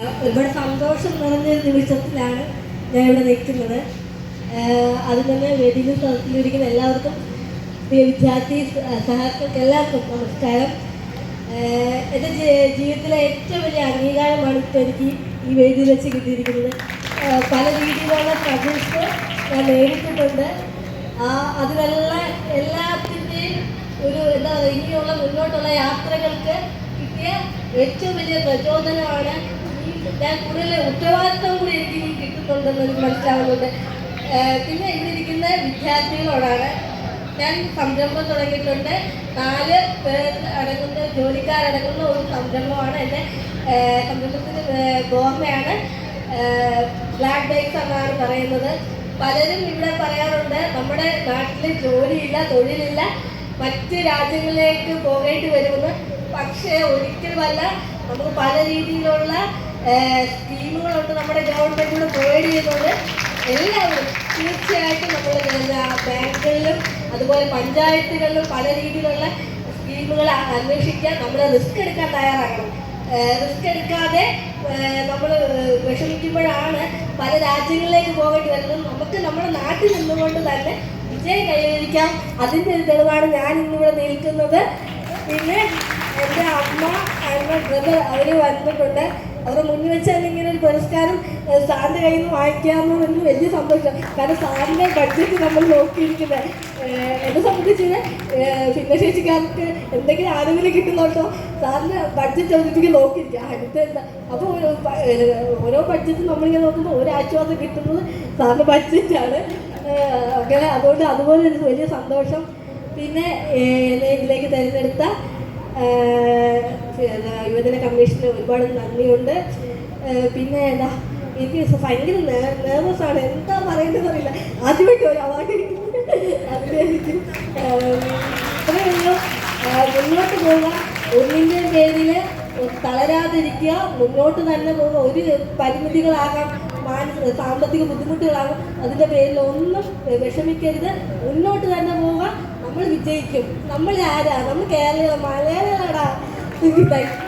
ഒരുപാട് സന്തോഷം നിറഞ്ഞ നിമിഷത്തിലാണ് ഞാൻ ഇവിടെ നിൽക്കുന്നത് അത് തന്നെ വേദിയിലും സ്ഥലത്തിലിരിക്കുന്ന എല്ലാവർക്കും വിദ്യാർത്ഥി സഹാക്കൾക്ക് എല്ലാവർക്കും നമസ്കാരം. എന്റെ ജീവിതത്തിലെ ഏറ്റവും വലിയ അംഗീകാരമാണ് ഇപ്പോൾ എനിക്ക് ഈ വേദിയിൽ വെച്ച് കിട്ടിയിരിക്കുന്നത്. പല രീതിയിലുള്ള സ്ട്രഗിൾസ് ഞാൻ നേരിട്ടിട്ടുണ്ട്. അതിലെല്ലാം എല്ലാത്തിന്റെയും ഒരു എന്താ ഇനിയുള്ള മുന്നോട്ടുള്ള യാത്രകൾക്ക് കിട്ടിയ ഏറ്റവും വലിയ പ്രചോദനമാണ് ഞാൻ കൂടുതൽ ഉത്തരവാദിത്വം കൂടി എനിക്ക് കിട്ടുന്നുണ്ടെന്നൊരു മനസ്സിലാവുന്നുണ്ട് പിന്നെ ഇന്നിരിക്കുന്ന വിദ്യാർത്ഥികളോടാണ് ഞാൻ സംരംഭം തുടങ്ങിയിട്ടുണ്ട്. നാല് പേർ അടങ്ങുന്ന ജോലിക്കാരടങ്ങുന്ന ഒരു സംരംഭമാണ് എന്റെ സംരംഭത്തിന് ഗോർമയാണ് ബ്ലാക്ക് ബൈക്സ് എന്നാണ് പറയുന്നത്. പലരും ഇവിടെ പറയാറുണ്ട് നമ്മുടെ നാട്ടിൽ ജോലിയില്ല തൊഴിലില്ല. മറ്റ് രാജ്യങ്ങളിലേക്ക് പോകേണ്ടി വരുമെന്ന്. പക്ഷേ ഒരിക്കലുമല്ല. നമുക്ക് പല രീതിയിലുള്ള സ്കീമുകളുണ്ട് നമ്മുടെ ഗവൺമെന്റിലൂടെ പ്രൊവൈഡ് ചെയ്യുന്നുണ്ട്. എല്ലാവരും തീർച്ചയായിട്ടും നമ്മൾ ബാങ്കുകളിലും അതുപോലെ പഞ്ചായത്തുകളിലും പല രീതിയിലുള്ള സ്കീമുകൾ അന്വേഷിക്കാൻ നമ്മൾ റിസ്ക് എടുക്കാൻ തയ്യാറാകണം. റിസ്ക് എടുക്കാതെ നമ്മൾ വിഷമിക്കുമ്പോഴാണ് പല രാജ്യങ്ങളിലേക്ക് പോകേണ്ടി വരുന്നത്. നമുക്ക് നമ്മുടെ നാട്ടിൽ നിന്നുകൊണ്ട് തന്നെ വിജയം കൈവരിക്കാം. അതിന്റെ ഒരു തെളിവാണ് ഞാൻ ഇന്നിവിടെ നിൽക്കുന്നത്. പിന്നെ എന്റെ അമ്മ എന്റെ ബ്രദർ അവർ വന്നിട്ടുണ്ട്. അവരുടെ മുന്നിൽ വെച്ച് തന്നെ ഇങ്ങനെ ഒരു പുരസ്കാരം സാറിന്റെ കയ്യിൽ നിന്ന് വാങ്ങിക്കാമെന്ന് എനിക്ക് വലിയ സന്തോഷം. കാരണം സാറിന്റെ ബഡ്ജറ്റ് നമ്മൾ നോക്കിയിരിക്കുന്നത് എന്നെ സംബന്ധിച്ച് ഭിന്നശേഷിക്കാർക്ക് എന്തെങ്കിലും ആനുകൂല്യം കിട്ടുന്നുണ്ടോ? സാറിന്റെ ബഡ്ജറ്റ് അവതരിപ്പിക്കാൻ നോക്കിയിരിക്കുക അടുത്ത എന്താ അപ്പോൾ ഓരോ ബഡ്ജറ്റ് നമ്മളിങ്ങനെ നോക്കുമ്പോൾ ഒരു ആശ്വാസം കിട്ടുന്നത് സാറിന്റെ ബഡ്ജറ്റാണ് അങ്ങനെ അതുകൊണ്ട് അതുപോലെ ഒരു വലിയ സന്തോഷം. പിന്നെ ഇതിലേക്ക് തിരഞ്ഞെടുത്ത യുവജന കമ്മീഷന് ഒരുപാട് നന്ദിയുണ്ട്. പിന്നെ എന്താ എനിക്ക് ഭയങ്കര നെർവസ് ആണ് എന്താ പറയേണ്ടത് അറിയില്ല. ആദ്യമായിട്ട് ഒരു അവാർഡ് മുന്നോട്ട് പോവുക. ഒന്നിന്റെ പേരിൽ തളരാതിരിക്കുക. മുന്നോട്ട് തന്നെ പോവുക. ഒരു പരിമിതികളാകാം. മാനസിക സാമ്പത്തിക ബുദ്ധിമുട്ടുകളാകും. അതിന്റെ പേരിൽ ഒന്നും വിഷമിക്കരുത്. മുന്നോട്ട് തന്നെ പോവുക. നമ്മൾ വിജയിക്കും. നമ്മൾ ആരാ? നമ്മൾ കേരള മലയാളികളാടാ. like